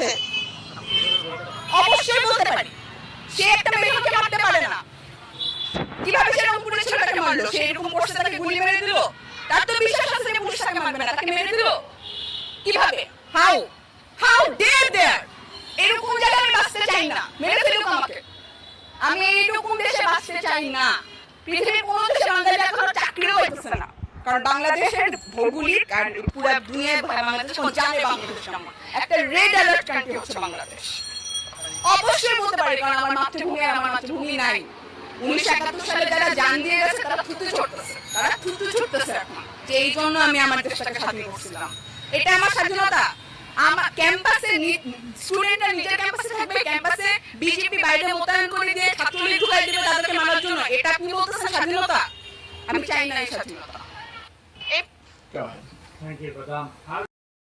সাথে অবশ্যই বলতে পারি। সে একটা মেয়েকে মারতে পারে না। কীভাবে সে রংপুরের ছেলেটাকে মারলো? সে এরকম করছে তাকে গুলি মেরে দিল? তার তো বিশ্বাস আছে যে পুলিশ মারবে না, তাকে মেরে দিল। কীভাবে? হাউ হাউ ডেয়ার দেয়ার এরকম জায়গায় আমি বাঁচতে চাই না। মেরে ফেলুক আমাকে। আমি এইরকম দেশে বাঁচতে চাই না। পৃথিবীর কোনো দেশে বাঙালি এখনও চাকরিও পাইতেছে না। কারণ বাংলাদেশের ভৌগোলিক আর বাংলাদেশ জানে বাংলাদেশ একটা রেড অ্যালার্ট কান্ট্রি হচ্ছে বাংলাদেশ। অবশ্যই বলতে কারণ আমার মাতৃভূমি আমার মাতৃভূমি নাই। উনিশশো একাত্তর সালে যারা জান দিয়ে গেছে, তারা থুতু ছুটতেছে তারা থুতু ছুটতেছে এখন। যে এই জন্য আমি আমার দেশটাকে স্বাধীন করছিলাম। এটা আমার স্বাধীনতা। আমার ক্যাম্পাসে স্টুডেন্টরা নিজের ক্যাম্পাসে থাকবে, ক্যাম্পাসে বিজেপি বাইরে মোতায়েন করে দিয়ে ছাত্রলীগ ঢুকাই তাদেরকে জন্য। এটা আপনি বলতেছেন স্বাধীনতা? আমি চাই না এই স্বাধীনতা। এই Thank you, Madam.